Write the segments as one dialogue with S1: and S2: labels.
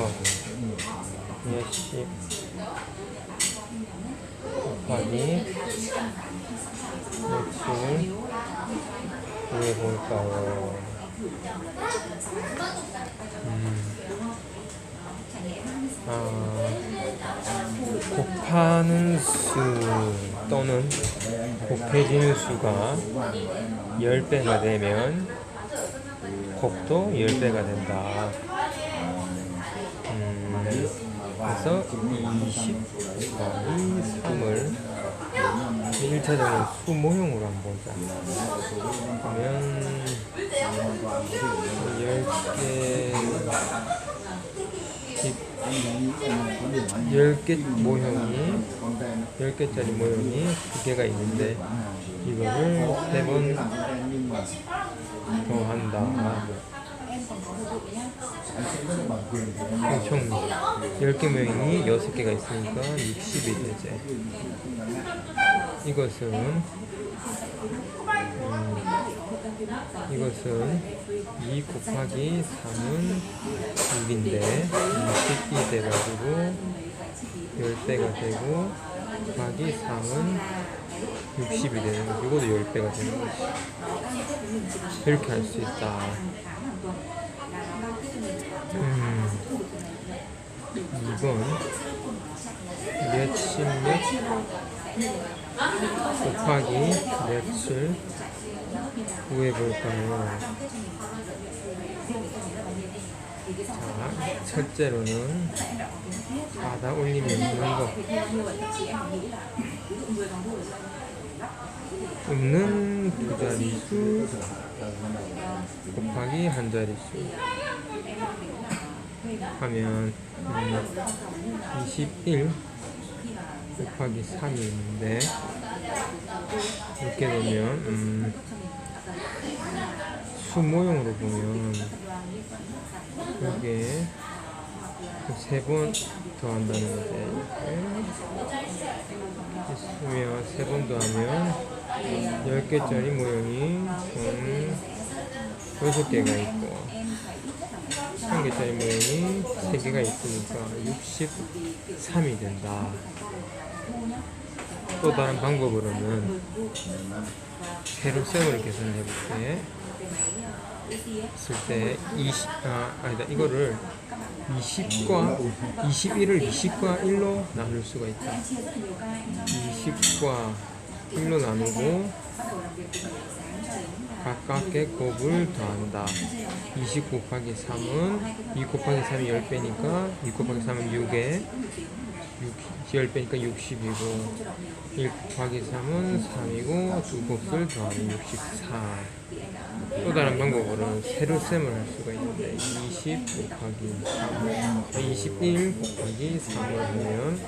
S1: 이거 몇십 곱하기 며칠 위에 볼까요? 음. 아, 곱하는 수 또는 곱해지는 수가 10배가 되면 곱도 10배가 된다. 음, 그래서 20 곱하기 3을 1차적인 수 모형으로 한번 보자. 그러면 10개 10개 모형이 10개짜리 모형이 두 개가 있는데 이거를 세번 더 한다. 총 10개 모형이 6개가 있으니까 60이 되지. 이것은 음, 이것은 2 곱하기 3은 6인데 20이 돼가지고 10배가 되고 곱하기 3은 60이 되는 거지 이것도 10배가 되는 거지. 이렇게 할 수 있다 음, 2번 몇십 몇 곱하기 몇을 구해볼까요? 자, 첫째로는 바다 올림이 없는 거. 없는 두 자릿수 곱하기 한 자릿수 하면 음, 21 곱하기 3이 있는데 이렇게 되면 음, 수 모형으로 보면 여기에 세번 더한다는 거지. 있으면 세번 더하면 10개짜리 모형이 총 6개가 있고 한 개짜리 모형이 3개가 있으니까 63이 된다. 또 다른 방법으로는 세로셈으로 계산을 해볼게. 했을 때 20, 아, 아니다. 이거를 20과 21을 20과 1로 나눌 수가 있다. 20과 1로 나누고 가깝게 곱을 더한다. 20 곱하기 3은 2 곱하기 3이 10배니까 2 곱하기 3은 6에 6, 10배니까 60이고 1 곱하기 3은 3이고 두 곱을 더하면 64또 다른 방법으로는 세로셈을 할 수가 있는데 20 곱하기 3 21 곱하기 3을 하면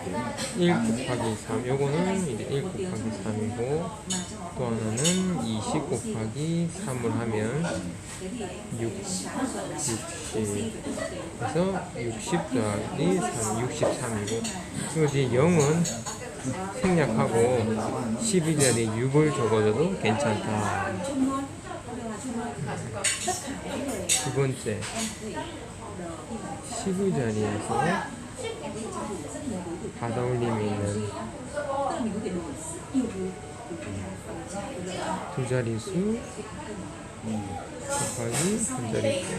S1: 1 곱하기 3 요거는 이제 1 곱하기 3이고 또 하나는 20 곱하기 3을 하면 6, 60 그래서 60 더하기 3 63이고. 그리고 이제 0은 생략하고 12 자리 6을 적어줘도 괜찮다. 두 번째 12자리에서 바다 올림이 있는 두 자릿수 곱하기 한 자릿수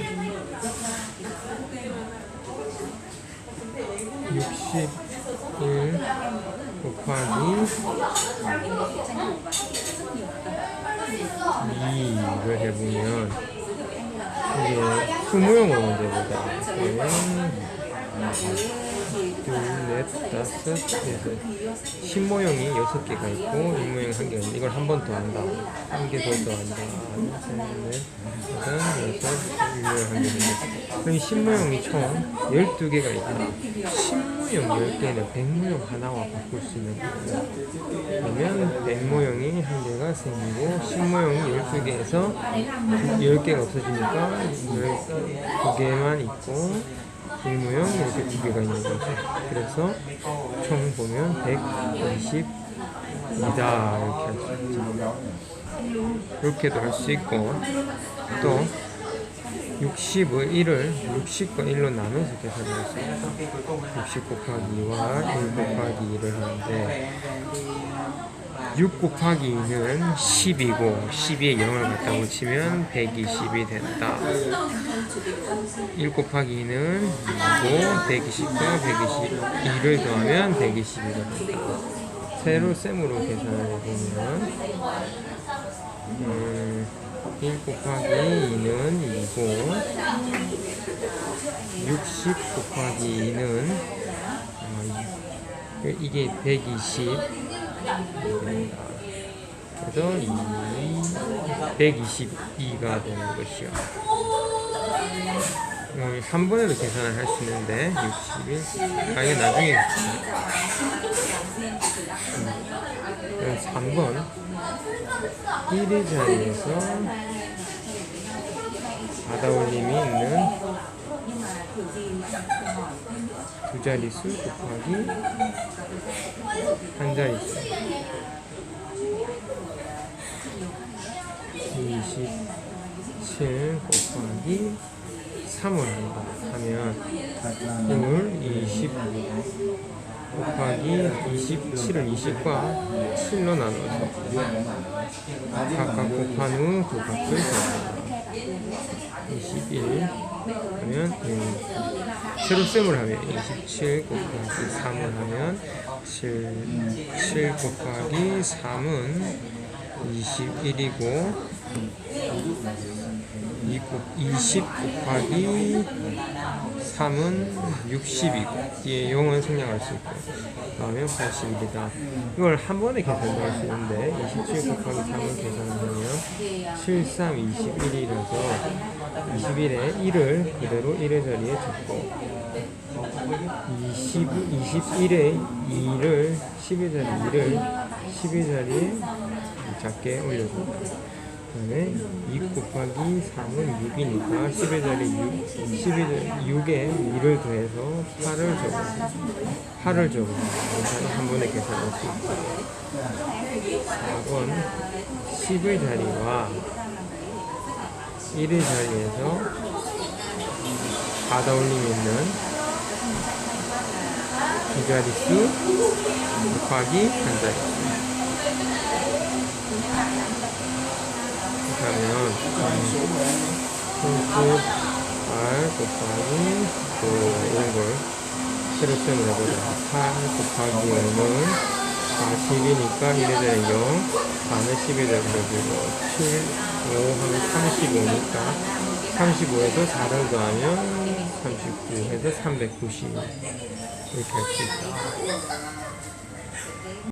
S1: 61 곱하기 2를 해보면 이게 수모형으로 먼저 해보자. 그러면 둘, 넷, 다섯, 여섯 신모형이 여섯 개가 있고 일모형이 한 개가 이걸 한 번 더 한다. 한 개 더 더한다. 셋, 넷, 다섯, 여섯, 일모형 한 개인데 그럼 신모형이 총 12개가 있다 신모형 10개는 백모형 하나와 바꿀 수 있는 거예요 그러면 백모형이 한 개가 생기고 신모형이 12개에서 10개가 없어지니까 12개만 있고 일모형 이렇게 두 개가 있는 거죠. 그래서 총 보면 120이다 이렇게 할 수 있죠. 이렇게도 할 수 있고 또 60을 1을 60과 1로 나눠서 수 있다. 60 곱하기 2와 1 곱하기 2를 하는데 6 곱하기 2는 10이고 12에 0을 갖다 붙이면 120이 된다. 1 곱하기 2는 2고 120과 122를 더하면 120이가 된다. 세로 셈으로 계산을 해보면 음, 1 곱하기 2는 2고 60 곱하기 2는 어, 이- 이게 120 됩니다. 그래서 2, 122가 되는 것이요. 어, 한 번에도 계산을 할 수 있는데 61. 아 이게 나중에 음, 3번 1의 자리에서 받아올림이 있는 두 자릿수 곱하기 한 자릿수. 27 곱하기 3을 한다 하면 0을 20 곱하기 27을 20과 7로 나눠서 각각 곱한 후 그 값을 더한다 21 하면 1 세로셈을 하면 27 곱하기 3을 하면 7, 7 곱하기 3은 21이고 20 곱하기 3은 60이고 뒤에 0은 생략할 수 있고. 그러면 81이다. 이걸 한 번에 계산도 할수 있는데 27 곱하기 3을 계산하면 7, 3, 21이라서 21에 1을 그대로 1의 자리에 적고 20, 21에 2를 10의 자리 2를 10의 자리에 작게 올려줍니다. 그 다음에 2 곱하기 3은 6이니까 10의 자리 6, 10의 6에 2를 더해서 8을 적어줍니다. 8을 적어줍니다. 한 번에 계산할 수 있고 4번 10의 자리와 1의 자리에서 받아 올림이 있는 두 자릿수 곱하기 한 자릿수 그러면 손수 R 곱하기 그 이런 걸 세로셈을 해보자. 8 곱하기 5는 40이니까 1에 대한 0 4는 10에 대한 1이고 7, 5 하면 35니까 35에서 4를 더하면 39 해서 390 이렇게 할 수 있다